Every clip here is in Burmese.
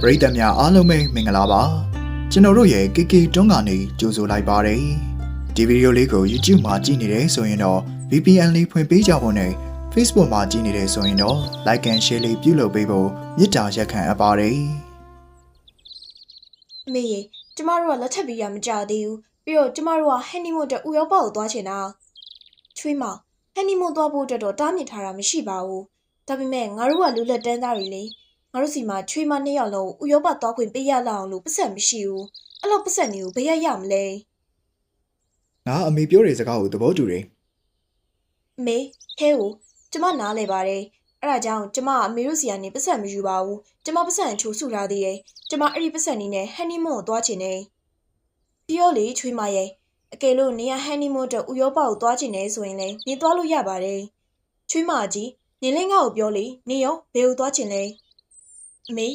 ပရိသတ်များအားလုံးပဲမင်္ဂလာပါကျွန်တော်တို့ရဲ့ KK တွန်းကနေကြိုဆိုလိုက်ပါတယ်ဒီဗီဒီယိုလေးကို YouTube မှာကြည့်နေတယ်ဆိုရင်တော့ VPN လေးဖွင့်ပေးကြဖို့နဲ့ Facebook မှာကြည့်နေတယ်ဆိုရင်တော့ Like and Share လေးပြုလုပ်ပေးဖို့မေတ္တာရက်ခံအပ်ပါတယ်အမေရေကျမတို့ကလက်ထပ်ပြီးရမကြသေးဘူးပြီးတော့ကျမတို့ကဟန်နီမွန်အတွက်ဥရောပကိုသွားချင်တာချွေးမဟန်နီမွန်သွားဖို့အတွက်တော့တားမြစ်ထားတာမရှိပါဘူးဒါပေမဲ့ငါတို့ကလူလက်တန်းသားတွေလေ ငါတို့စီမှာချွေးမနှစ်ယောက်လုံးဥရောပသွားခွင့်ပေးရလောက်အောင်လို့ပတ်စံမရှိဘူးအဲ့လိုပတ်စံတွေကိုဘယ်ရရမလဲငါအမေပြောတဲ့စကားကိုသဘောတူတယ်အမေခဲကိုကျမနားလဲပါတယ်အဲ့ဒါကြောင့်ကျမကအမေတို့စီကနေပတ်စံမယူပါဘူးကျမပတ်စံအချိုးစုထားသေးတယ်ကျမအဲ့ဒီပတ်စံနေနဲ့ဟန်နီမွန်ကိုသွားချင်တယ်ပြောလေချွေးမရဲ့အကယ်လို့နေရဟန်နီမွန်အတွက်ဥရောပကိုသွားချင်တယ်ဆိုရင်လည်းနေသွားလို့ရပါတယ်။ချွေးမကြီးနေလင်းငါ့ကိုပြောလေနေရောဘယ်ကိုသွားချင်လဲ။ အမေ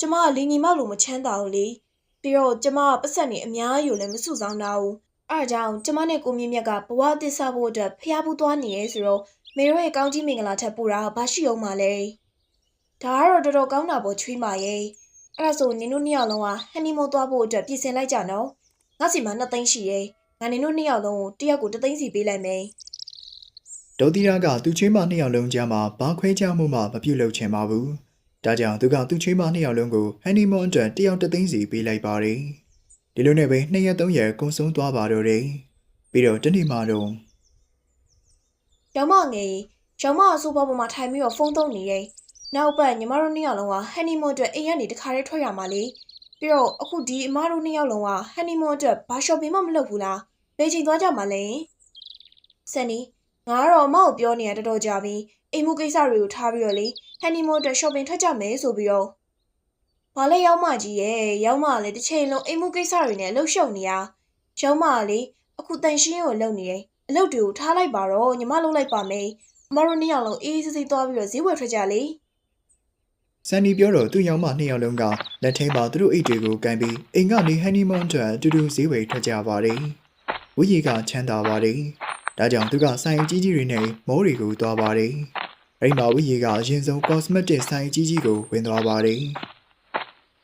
ကျမကလင်းညီမလိုမချမ်းသာဘူးလေ။ပြီးတော့ကျမကပတ်ဆက်နေအများကြီးကိုလည်းမစုဆောင်တာဘူး။အဲဒါကြောင့်ကျမနဲ့ကိုမြင့်မြတ်ကဘဝအသစ်စဖို့အတွက်ဖျားဘူးသွားနေရဲဆိုတော့မေတို့ရဲ့ကောင်းကြီးမင်္ဂလာထပ်ပို့တာဘာရှိအောင်မလဲ။ဒါကတော့တော်တော်ကောင်းတာပေါ့ချွေးမရဲ့။အဲ့ဒါဆိုနင်တို့နှစ်ယောက်လုံးကဟန်နီမွန်သွားဖို့အတွက်ပြင်ဆင်လိုက်ကြနော်။ငါစီမှာနှစ်သိန်းရှိရဲ့။ငါနေတို့နှစ်ယောက်လုံးကိုတစ်ယောက်ကိုတစ်သိန်းစီပေးလိုက်မယ်ဒေါ်တီရာကသူ့ချွေးမနှစ်ယောက်လုံးကြားမှာဘာခွဲခြားမှုမှမပြုတ်လုပ်ချင်ပါဘူး ဒါကြောင့်သူကသူ့ချွေးမနှစ်ယောက်လုံးကိုဟန်နီမွန်အတွက်တယောက်တစ်သိန်းစီပေးလိုက်ပါတယ်ဒီလိုနဲ့ပဲနှစ်ရက်သုံးရက်ကုန်ဆုံးသွားပါတော့တယ်ပြီးတော့တနေ့မှတော့။ရောင်မငယ်ရောင်မအဆိုးဘပေါ်မှာထိုင်ပြီးတော့ဖုန်းသုံးနေရဲ့။နောက်ပတ်ညီမတို့နှစ်ယောက်လုံးကဟန်နီမွန်အတွက်အိမ်ကနေတခါတည်းထွက်ရမှာလေ။ပြီးတော့အခုဒီအမတို့နှစ်ယောက်လုံးကဟန်နီမွန်အတွက်ဘာရှော့ပင်းမှမလုပ်ဘူးလား။ဘယ်ချိန်သွားကြမှာလဲ။ဆန်နီငါကတော့အမကိုပြောနေရတော်တော်ကြာပြီ။အိမ်မှုကိစ္စတွေကိုထားပြီးတော့လေ ဟန်နီမွန်အတွက်ရှော့ပင်းထွက်ကြမယ်ဆိုပြီးတော့ဘာလဲရောက်မကြီးရဲ့ရောက်မကလည်းတစ်ချိန်လုံးအိမ်မှုကိစ္စတွေနဲ့လှုပ်ရှုပ်နေရ။ရောက်မကလေအခုတန်ရှင်းကိုလုပ်နေတယ်။အလုပ်တွေကိုထားလိုက်ပါတော့ညီမလုပ်လိုက်ပါမယ်အမတို့နှစ်ယောက်လုံးအေးအေးဆေးဆေးသွားပြီးတော့ဈေးဝယ်ထွက်ကြလေဆန်နီပြောတော့သူ့ယောက်မနှစ်ယောက်လုံးကလက်ထဲမှာသူတို့အိတ်တွေကိုကန်ပြီးအိမ်ကနေဟန်နီမွန်အတွက်အတူတူဈေးဝယ်ထွက်ကြပါတယ်ဝီရီကချမ်းသာပါတယ်ဒါကြောင့်သူကဆိုင်အကြီးကြီးတွေနဲ့မိုးတွေကိုသွားပါတယ် အဲ့မှာဝီရီကအရင်ဆုံး cosmetic ဆိုင်အကြီးကြီးကိုဝင်သွားပါတယ်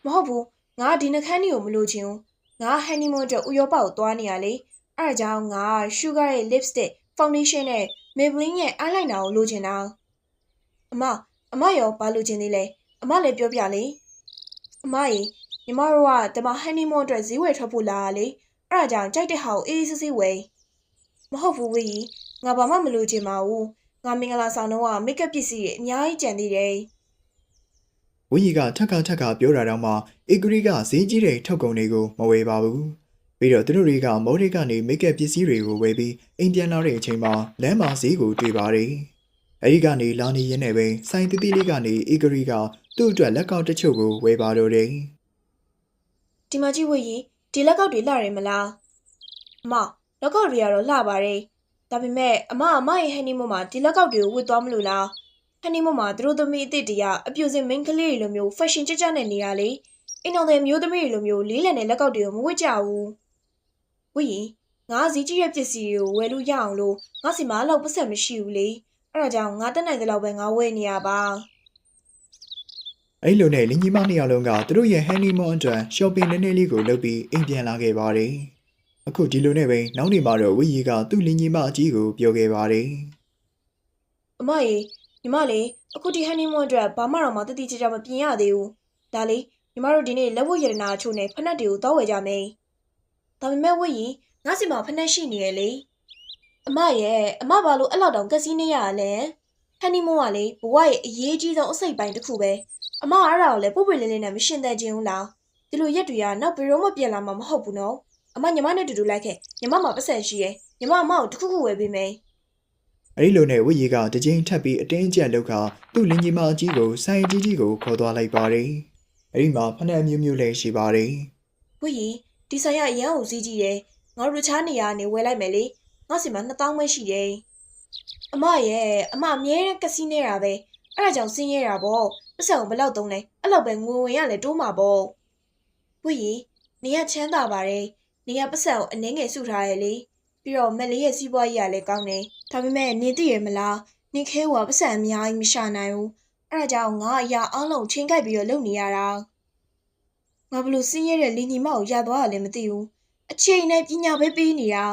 မဟုတ်ဘူးငါဒီနှခမ်းကြီးကိုမလိုချင်ဘူးငါဟန်နီမွန်အတွက်ဥရောပကိုသွားနေရလေအဲဒါကြောင့်ငါ Sugar ရဲ့ lipstick foundation နဲ့ Maybelline ရဲ့ eyeliner ကိုလိုချင်တာအမအမရောဘာလိုချင်သေးလဲအမလည်းပြောပြလေအမရေညီမတို့ကတမဟန်နီမွန်အတွက်ဈေးဝယ်ထွက်ဖို့လာရလေအဲဒါကြောင့်ကြိုက်တဲ့ဟာကိုအေးအေးဆေးဆေးဝယ်မဟုတ်ဘူးဝီငါဘာမှမလိုချင်ပါဘူး ငါမင်္ဂလာဆောင်တော့ကမိတ်ကပ်ပစ္စည်းတွေအများကြီးကျန်သေးတယ်ဝီရီကထက်ကထက်ကပြောတာတော့မှအေဂရီကဈေးကြီးတဲ့ထုတ်ကုန်တွေကိုမဝယ်ပါဘူးပြီးတော့သူတို့တွေကမိုးတွေကနေမိတ်ကပ်ပစ္စည်းတွေကိုဝယ်ပြီးအိမ်ပြန်လာတဲ့အချိန်မှာလမ်းမှာဈေးကိုတွေ့ပါတယ်အဲဒီကနေလာနေရင်းနဲ့ပဲဆိုင်တီးတီးလေးကနေအေဂရီကသူ့အတွက်လက်ကောက်တစ်ချို့ကိုဝယ်ပါတော့တယ်ဒီမကြီးဝေးကြီးဒီလက်ကောက်တွေလှတယ်မလားအမလက်ကောက်တွေကတော့လှပါတယ် ဒါပေမဲ့အမအမရဲ့ဟန်နီမွန်မှာဒီလက်ကောက်တွေကိုဝတ်သွားမလို့လားဟန်နီမွန်မှာသူတို့သမီးအစ်စ်တွေကအပြူစင်မိန်းကလေးတွေလိုမျိုး fashion ကြကြနဲ့နေရလေအိမ်တော်တဲ့မျိုးသမီးတွေလိုမျိုးလေးလံတဲ့လက်ကောက်တွေကိုမဝတ်ကြဘူးဝေးကြီးငါဈေးကြီးတဲ့ပစ္စည်းတွေကိုဝယ်လို့ရအောင်လို့ငါစီမှာတော့ပတ်စံမရှိဘူးလေအဲ့ဒါကြောင့်ငါတက်နိုင်တဲ့လောက်ပဲငါဝယ်နေရပါအဲ့လိုနဲ့လင်ကြီးမနှစ်ယောက်လုံးကသူတို့ရဲ့ဟန်နီမွန်အတွက် shopping နည်းနည်းလေးကိုလုပ်ပြီးအိမ်ပြန်လာခဲ့ပါတယ် အခုဒီလိုနဲ့ပဲနောက်နေ့မှာတော့ဝီရီကသူ့လင်ကြီးမအကြီးကိုပြောခဲ့ပါတယ်အမရေညီမလေးအခုဒီဟန်နီမွန်အတွက်ဘာမှတော့မတတိကျကျမပြင်ရသေးဘူးဒါလေးညီမတို့ဒီနေ့လက်ဝတ်ရတနာအချို့နဲ့ဖက်နှက်တွေကိုတောက်ဝယ်ကြမယ်ဒါပေမဲ့ဝတ်ရင်ငါစီမှာဖက်နှက်ရှိနေရလေအမရဲ့အမဘာလို့အဲ့လောက်တောင်ကက်စီနေရလဲဟန်နီမွန်ကလေဘဝရဲ့အရေးကြီးဆုံးအစိတ်ပိုင်းတစ်ခုပဲအမအဲ့ဒါကိုလည်းပုပ်ပွေလေးလေးနဲ့မရှင်းတဲ့ခြင်းဘူးလားဒီလိုရက်တွေကနောက်ဘယ်တော့မှပြန်လာမှာမဟုတ်ဘူးနော် အမညီမနဲ့တူတူလိုက်ခဲ့ညီမမှာပတ်စံရှိရဲ့ညီမအမကိုတစ်ခုခုဝယ်ပေးမယ်အဲ့ဒီလိုနဲ့ဝီရီကတကြိမ်ထပ်ပြီးအတင်းအကျပ်လောက်ကသူ့လင်ကြီးမအကြီးကိုဆိုင်ကြီးကြီးကိုခေါ်သွားလိုက်ပါတယ်အဲ့ဒီမှာဖက်နှက်မျိုးမျိုးလည်းရှိပါတယ်ဝီဒီဆိုင်ရအရန်ကိုစည်းကြီးတယ်ငါတို့တခြားနေရာကနေဝယ်လိုက်မယ်လေငါစီမှာ2000ပဲရှိတယ်အမရဲ့အမအမြဲတမ်းကစီးနေတာပဲအဲ့ဒါကြောင့်ဆင်းရဲတာပေါ့ပတ်စံကိုဘယ်လောက်သုံးလဲအဲ့လောက်ပဲငွေဝင်ရလဲတိုးမှာပေါ့ဝီနေရချမ်းသာပါတယ် နေရပတ်စံကိုအနှင်းငယ်စုထားရလေပြီးတော့မက်လေးရဲ့စီးပွားရေးကလည်းကောင်းတယ်ဒါပေမဲ့နေသိရမလားနေခဲကပတ်စံအများကြီးမရှာနိုင်ဘူးအဲ့ဒါကြောင့်ငါအရာအလုံးချင်းကြိုက်ပြီးတော့လုပ်နေရတာငါဘလို့စင်းရဲတဲ့လင်ညီမကိုရသွားရလည်းမသိဘူးအချိန်နဲ့ပညာပဲပေးနေတာ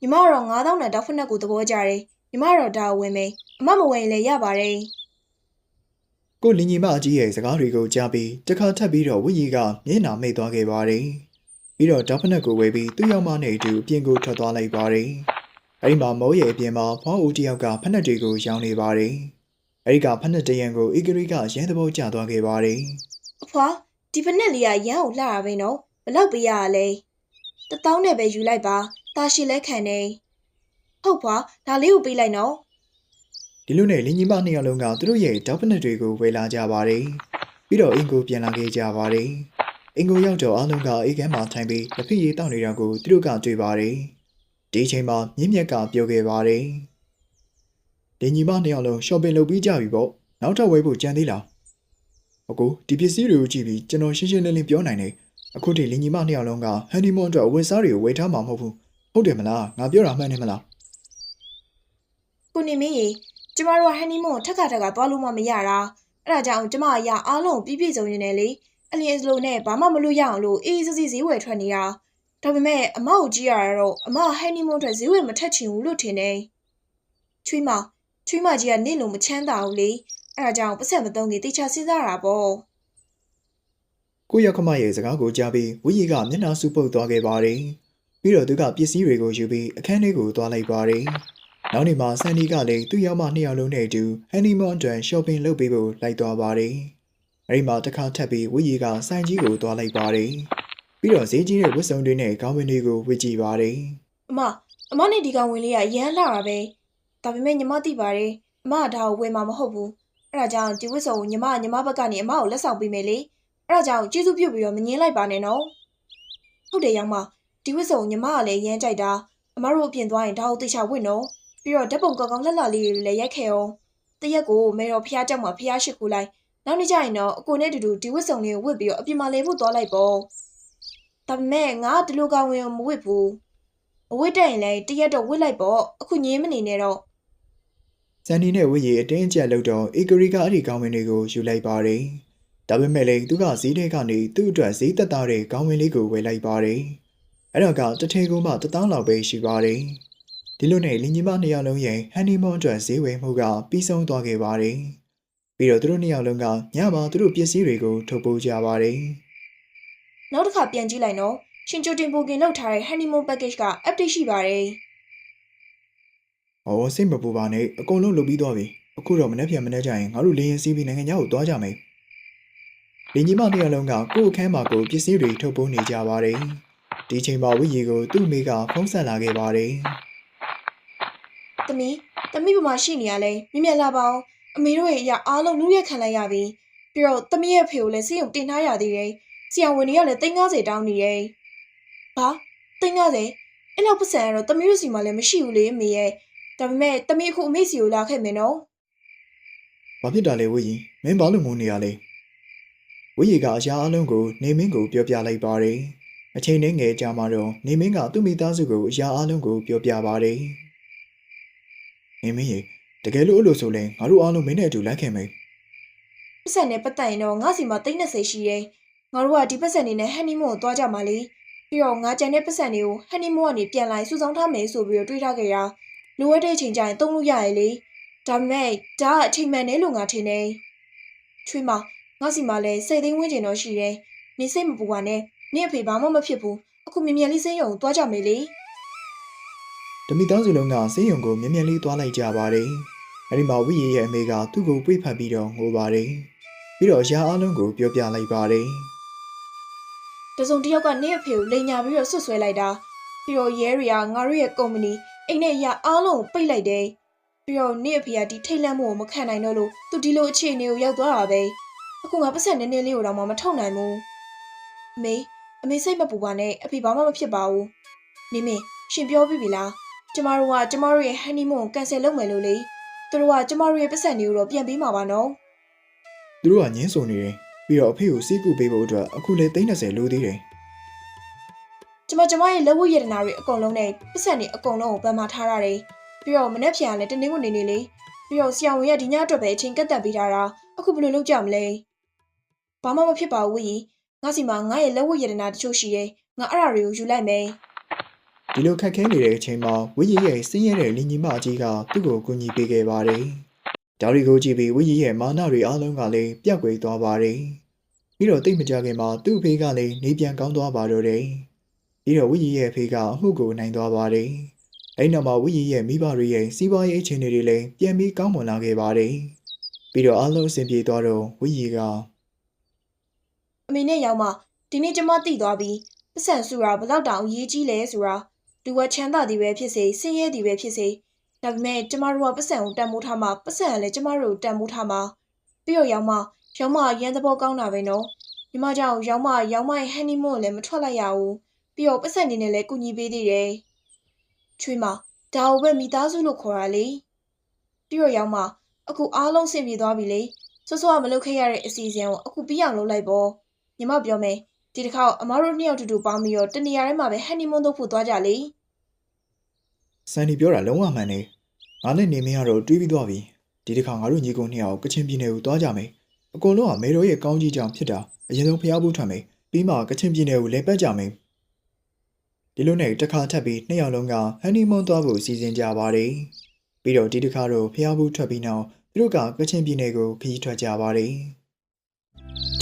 ညီမကတော့9000နဲ့တောက်ဖက်နဲ့ကိုသဘောကြတယ်ညီမတော့ဒါကိုဝင်မယ်အမမဝင်ရင်လည်းရပါတယ်ကိုလင်ညီမအကြီးရဲ့စကားတွေကိုကြားပြီးတစ်ခါထပ်ပြီးတော့ဝိကြီးကမျက်နှာမိတ်သွားခဲ့ပါတယ် ပြီးတော့ဒေါဖနက်ကိုဝယ်ပြီးသူ့ရောက်မနဲ့အတူအပြင်ကိုထွက်သွားလိုက်ပါတယ်အဲဒီမှာမိုးရဲ့အပြင်မှာဖွားဦးတယောက်ကဖက်နှက်တွေကိုရောင်းနေပါတယ်အဲဒီကဖက်နှက်တရံကိုအီဂရီကရန်သဘောကျသွားခဲ့ပါတယ်အဖွာဒီဖက်နဲ့လေးကရမ်းကိုလှတာပဲနော်ဘလောက်ပေးရရလဲတပေါင်းနဲ့ပဲယူလိုက်ပါတာရှိလဲခံနေဟုတ်ဖွာဒါလေးကိုပေးလိုက်နော်ဒီလိုနဲ့လင်ညီမနှစ်ယောက်လုံးကသူတို့ရဲ့ဒေါဖနက်တွေကိုဝယ်လာကြပါတယ်ပြီးတော့အင်ကိုပြန်လာခဲ့ကြပါတယ် အင်ကိုရောက်တော့အားလုံးကအိတ်ခဲမှာထိုင်ပြီးလက်ဖက်ရည်တောက်နေတာကိုသူတို့ကတွေ့ပါတယ်ဒီအချိန်မှာမြင့်မြတ်ကပြောခဲ့ပါတယ်။ဒင်ညီမနှစ်ယောက်လုံး shopping လုပ်ပြီးကြပြီပေါ့။နောက်ထပ်ဝယ်ဖို့ကြံသေးလား။အကိုဒီပစ္စည်းတွေကိုကြည့်ပြီးကျွန်တော်ရှင်းရှင်းလင်းလင်းပြောနိုင်တယ်။အခုဒီလင်ညီမနှစ်ယောက်လုံးက honeymoon အတွက်အဝတ်စားတွေကိုဝယ်ထားမှာမဟုတ်ဘူး။ဟုတ်တယ်မလား။ငါပြောတာမှန်တယ်မလားကိုနေမင်းရေကျမတို့ကဟန်နီမွန်ကိုထက်ခါထက်ခါသွားလို့မှမရတာအဲ့ဒါကြောင့်ကျမအရာအားလုံးကိုပြည့်ပြည့်စုံနေတယ်လေ အလျင်စလိုနဲ့ဘာမှမလို့ရအောင်လို့အေးအေးစစ်စစ်ဈေးဝယ်ထွက်နေတာဒါပေမဲ့အမကိုကြည့်ရတော့အမကဟန်နီမွန်အတွက်ဈေးဝယ်မထက်ချင်ဘူးလို့ထင်တယ်ချွေးမချွေးမကြီးကနင့်လို့မချမ်းသာဘူးလေအဲ့ဒါကြောင့်ပတ်ဆက်မသုံးခင်တေချာစဉ်းစားတာပေါ့။ကိုရောက်ခမရဲ့စကားကိုကြားပြီးဝီရီကမျက်နှာစုပ်ပုတ်သွားခဲ့ပါတယ်။ပြီးတော့သူကပစ္စည်းတွေကိုယူပြီးအခန်းထဲကိုသွားလိုက်ပါတယ်။နောက်နေ့မှာဆန်နီကလည်းသူ့ရောက်မနှစ်ယောက်လုံးနဲ့အတူ honeymoon အတွက် shopping လုပ်ပေးဖို့လိုက်သွားပါတယ်။ အဲဒီမှာတစ်ခါထပ်ပြီးဝီရီကဆိုင်ကြီးကိုသွားလိုက်ပါတယ်။ပြီးတော့ဈေးကြီးတဲ့ဝတ်စုံတွေနဲ့ခေါင်းဝင်တွေကိုဝတ်ကြည့်ပါတယ်။အမအမနဲ့ဒီကောင်ဝင်လေးကရမ်းလာတာပဲဒါပေမဲ့ညီမသိပါတယ်အမကဒါကိုဝယ်မှာမဟုတ်ဘူးအဲ့ဒါကြောင့်ဒီဝစ်စုံကိုညီမကညီမဘက်ကနေအမကိုလက်ဆောင်ပေးမယ်လေအဲ့ဒါကြောင့်ကျေးဇူးပြုပြီးတော့မငင်းလိုက်ပါနဲ့နော်ဟုတ်တယ်ရောင်မဒီဝစ်စုံကိုညီမကလည်းရမ်းကြိုက်တာအမတို့အပြင်သွားရင်ဒါကိုသိချဝင့်နော်ပြီးတော့ဓာတ်ပုံကောင်းကောင်းလှလှလေးတွေလည်းရိုက်ခဲ့အောင်တရက်ကိုမေတော်ဖျားကြောက်မှာဖျားရှိခိုးလိုက် နောက်နေ့ကျရင်တော့အကိုနဲ့တူတူဒီဝစ်စုံလေးကိုဝတ်ပြီးတော့အပြင်မှာလဲဖို့သွားလိုက်ပေါ့ဒါပေမဲ့ငါကဒီလိုကောင်ဝင်ကိုမဝတ်ဘူးအဝတ်တက်ရင်လည်းတရက်တော့ဝတ်လိုက်ပေါ့အခုငင်းမနေနဲ့တော့ဇန်နီနဲ့ဝိရီအတင်းအကျပ်လောက်တော့အေဂရီကအဲ့ဒီကောင်းဝင်တွေကိုယူလိုက်ပါတယ်။ဒါပေမဲ့လည်းသူကဈေးထဲကနေသူ့အတွက်ဈေးသက်သာတဲ့ကောင်းဝင်လေးကိုဝယ်လိုက်ပါတယ်။အဲ့တော့ကတစ်ထည်ကိုမှတစ်တောင်းလောက်ပဲရှိပါတယ်။ဒီလိုနဲ့လင်ကြီးမနှစ်ယောက်လုံးရဲ့ဟန်နီမွန်အတွက်ဈေးဝယ်မှုကပြီးဆုံးသွားခဲ့ပါတယ်။ ပြီးတော့သူတို့နှစ်ယောက်လုံးကညမှာသူတို့ပစ္စည်းတွေကိုထုတ်ပိုးကြပါတယ်။နောက်တစ်ခါပြန်ကြည့်လိုက်နော်ရှင်ချိုတင်ပိုကင်လောက်ထားတဲ့ honeymoon package က update ရှိပါတယ်။အော်စိတ်မပူပါနဲ့အကုန်လုံးလုပ်ပြီးသွားပြီ။အခုတော့မနေ့ပြန်မနေ့ကျရင်ငါတို့လေရင်စီးပြီးနိုင်ငံခြားကိုသွားကြမယ်။လင်ကြီးမတစ်ယောက်လုံးကကိုယ့်အခန်းမှာကိုယ်ပစ္စည်းတွေထုတ်ပိုးနေကြပါတယ်။ဒီချိန်မှာဝိရီကိုသူ့မိကဖုန်းဆက်လာခဲ့ပါတယ်။သမီးသမီးဘမရှိနေရလဲမြင်မြင်လာပါအောင် အမေတို့ရဲ့အရာအားလုံးလူရက်ခံလိုက်ရပြီ။ပြီးတော့သမီးရဲ့ဖေကိုလည်းစိတ်ုံတင်ထားရသေးတယ်။ဆရာဝန်တွေကလည်း350တောင်းနေတယ်။ဘာ350အဲ့လောက်ပတ်စံကတော့သမီးတို့စီမှာလည်းမရှိဘူးလေအမေရဲ့။ဒါပေမဲ့သမီးအခုအမေစီကိုလာခဲ့မယ်နော်။ဘာဖြစ်တာလဲဝိရီမင်းဘာလို့ငိုနေရလဲ။ဝိရီကအရာအလုံးကိုနေမင်းကိုပြောပြလိုက်ပါတယ်။အချိန်နဲ့ငယ်ကြာမှတော့နေမင်းကသူ့မိသားစုကိုအရာအလုံးကိုပြောပြပါတယ်။နေမင်းရေ တကယ်လို့အဲ့လိုဆိုရင်ငါတို့အားလုံးမင်းနဲ့အတူလမ်းခင်မယ်ပတ်စံနဲ့ပတ်သက်ရင်တော့ငါစီမှာတိတ်နဲ့စိတ်ရှိတယ်ငါတို့ကဒီပတ်စံနေနဲ့ဟန်နီမွန်းကိုသွားကြမှာလေပြီးတော့ငါကြံတဲ့ပတ်စံတွေကိုဟန်နီမွန်းကနေပြန်လာစုဆောင်းထားမယ်ဆိုပြီးတော့တွေးထားခဲ့တာလိုအပ်တဲ့အချိန်ကျရင်သုံးလို့ရရဲ့လေဒါပေမဲ့ဒါကအချိန်မှန်တယ်လို့ငါထင်တယ်ချွေးမငါစီမှာလည်းစိတ်သိမ်းဝင်းကျင်တော့ရှိတယ်နေစိတ်မပူပါနဲ့နေအဖေဘာမှမဖြစ်ဘူးအခုမြင်မြန်လေးစင်းရုံသွားကြမယ်လေဓမိသားစုလုံးကစင်းရုံကိုမြင်မြန်လေးသွားလိုက်ကြပါတယ် အဲဒီမှာဝိရီရဲ့အမေကသူ့ကိုပွေ့ဖက်ပြီးတော့ငိုပါတယ်။ပြီးတော့အရာအလုံးကိုပြောပြလိုက်ပါတယ်။။တစုံတစ်ယောက်ကနင့်အဖေကိုလိန်ညာပြီးတော့ဆွတ်ဆွဲလိုက်တာ။ပြီးတော့ရဲတွေကငါတို့ရဲ့ကုမ္ပဏီအိမ်နဲ့အရာအားလုံးကိုပိတ်လိုက်တယ်။ပြီးတော့နင့်အဖေကဒီထိတ်လန့်မှုကိုမခံနိုင်တော့လို့သူဒီလိုအခြေအနေကိုရောက်သွားတာပဲ။အခုငါပတ်စံနည်းနည်းလေးကိုတော့မှမထုတ်နိုင်ဘူး။အမေအမေစိတ်မပူပါနဲ့အဖေဘာမှမဖြစ်ပါဘူး။နေမင်းရှင်ပြောပြီးပြီလား။ကျမတို့ကကျမတို့ရဲ့ဟန်နီမွန်ကိုကန်ဆယ်လုပ်မယ်လို့လေ။ သူတို့ကကျမတို့ရဲ့ပတ်စံတွေကိုတော့ပြန်ပေးမှာပါနော်။သူတို့ကညင်းဆိုနေတယ်ပြီးတော့အဖေကိုစီးကူပေးဖို့အတွက်အခုလေ30လိုသေးတယ်ကျမကျမရဲ့လက်ဝတ်ရတနာတွေအကုန်လုံးနဲ့ပတ်စံတွေအကုန်လုံးကိုဗန်မာထားရတယ်။ပြီးတော့မနေ့ပြန်ကလည်းတနေ့ကနေနေလေ။ပြီးတော့ဆရာဝန်ကဒီညအတွက်ပဲအချိန်ကတ်တက်ပေးထားတာ။အခုဘယ်လိုလုပ်ကြမလဲ။ဘာမှမဖြစ်ပါဘူးဝီငါစီမှာငါရဲ့လက်ဝတ်ရတနာတချို့ရှိတယ်ငါအဲ့ဒါတွေကိုယူလိုက်မယ် ဒီလိုခက်ခဲနေတဲ့အချိန်မှာဝိကြီးရဲ့စင်းရဲတဲ့လင်ညီမကြီးကသူ့ကိုကူညီပေးခဲ့ပါတယ်။ဒါတွေကိုကြည့်ပြီးဝိကြီးရဲ့မာနတွေအားလုံးကလည်းပြတ်ကွယ်သွားပါတယ်။ပြီးတော့တိတ်မကြခင်မှာသူ့အဖေကလည်းနေပြန်ကောင်းသွားပါတော့တယ်။ပြီးတော့ဝိကြီးရဲ့အဖေကအမှုကိုနိုင်သွားပါတယ်။အဲ့နောက်မှာဝိကြီးရဲ့မိဘတွေရဲ့စီးပွားရေးအခြေအနေတွေလည်းပြန်ပြီးကောင်းမွန်လာခဲ့ပါတယ်။ပြီးတော့အားလုံးအဆင်ပြေသွားတော့ဝိကြီးကအမေနဲ့ရောက်မှဒီနေ့ကျမသိသွားပြီပတ်စံစုတာဘယ်လောက်တောင်အရေးကြီးလဲဆိုတာ လူဝချမ်းသာသည်ပဲဖြစ်စေဆင်းရဲသည်ပဲဖြစ်စေဒါပေမဲ့ကျမတို့ကပတ်စံကိုတန်မိုးထားမှပတ်စံကလည်းကျမတို့ကိုတန်မိုးထားမှပြီးတော့ရောက်မှရောက်မှရန်သဘောကောင်းတာပဲနော်ညီမကြောင့်ရောက်မှရောက်မှရဲ့ဟန်နီမွန်းကိုလည်းမထွက်လိုက်ရဘူးပြီးတော့ပတ်စံနေနဲ့လည်းကူညီပေးသေးတယ်ချွေးမဒါကိုပဲမိသားစုလို့ခေါ်တာလေပြီးတော့ရောက်မှအခုအားလုံးဆင်ပြေသွားပြီလေစောစောကမလုပ်ခဲ့ရတဲ့အစီအစဉ်ကိုအခုပြီးအောင်လုပ်လိုက်ပေါ့ညီမပြောမယ် ဒီတစ်ခါအမားတို့နှစ်ယောက်တူတူပေါင်းပြီးတော့တနေရာထဲမှာပဲဟန်နီမွန်းလုပ်ဖို့သွားကြလေစန်ဒီပြောတာလုံးဝမှန်နေငါနဲ့နေမင်းကတော့တွေးပြီးသွားပြီဒီတစ်ခါငါတို့ညီကုန်းနှစ်ယောက်ကချင်ပြည်နယ်ကိုသွားကြမယ်အကုန်လုံးကမေတော်ရဲ့ကောင်းကြီးကြောင့်ဖြစ်တာအရင်ဆုံးဖျားဖို့ထွက်မယ်ပြီးမှကချင်ပြည်နယ်ကိုလဲပတ်ကြမယ်ဒီလိုနဲ့တစ်ခါထပ်ပြီးနှစ်ယောက်လုံးကဟန်နီမွန်းသွားဖို့စီစဉ်ကြပါတယ်ပြီးတော့ဒီတစ်ခါတော့ဖျားဖို့ထွက်ပြီးနောက်သူတို့ကကချင်ပြည်နယ်ကိုခရီးထွက်ကြပါတယ်